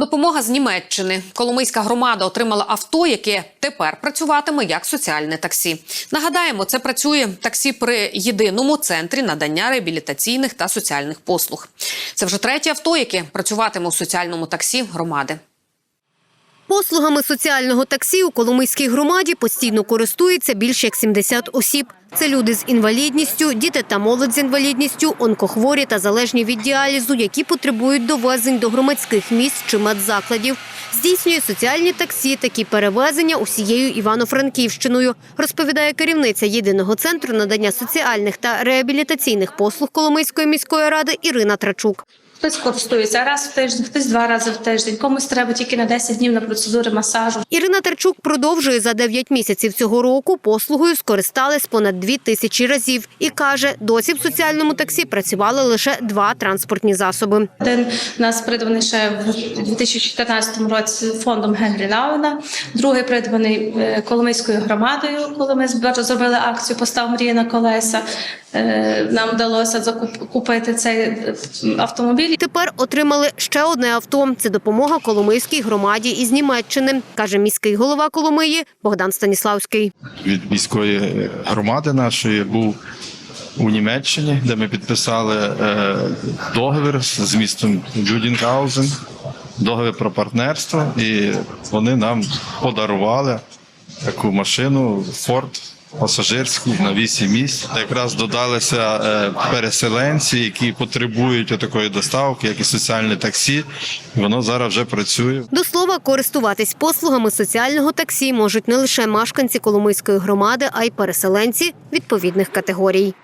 Допомога з Німеччини. Коломийська громада отримала авто, яке тепер працюватиме як соціальне таксі. Нагадаємо, це працює таксі при єдиному центрі надання реабілітаційних та соціальних послуг. Це вже третє авто, яке працюватиме у соціальному таксі громади. Послугами соціального таксі у Коломийській громаді постійно користується більше як 70 осіб. Це люди з інвалідністю, діти та молодь з інвалідністю, онкохворі та залежні від діалізу, які потребують довезень до громадських місць чи медзакладів. Здійснює соціальні таксі такі перевезення усією Івано-Франківщиною, розповідає керівниця єдиного центру надання соціальних та реабілітаційних послуг Коломийської міської ради Ірина Трачук. Хтось користується раз в тиждень, хтось два рази в тиждень. Комусь треба тільки на 10 днів на процедури масажу. Ірина Тарчук продовжує за 9 місяців цього року послугою скористались понад 2 тисячі разів і каже, досі в соціальному таксі працювали лише два транспортні засоби. Один у нас придбаний ще в 2014 році фондом Генрі Лауна, другий придбаний е, Коломийською громадою, коли ми зробили акцію Постав мрія на колеса. Е, Нам вдалося закуп- купити цей е, автомобіль. Тепер отримали ще одне авто. Це допомога Коломийській громаді із Німеччини, каже міський голова Коломиї Богдан Станіславський. від міської громади нашої був у Німеччині, де ми підписали е, договір з містом Людінгаузен, договір про партнерство, і вони нам подарували таку машину Ford пасажирську на 8 місць. Якраз додалися е, переселенці, які потребують такої доставки, як і соціальне таксі. Воно зараз вже працює. До слова, користуватись послугами соціального таксі можуть не лише мешканці Коломийської громади, а й переселенці відповідних категорій.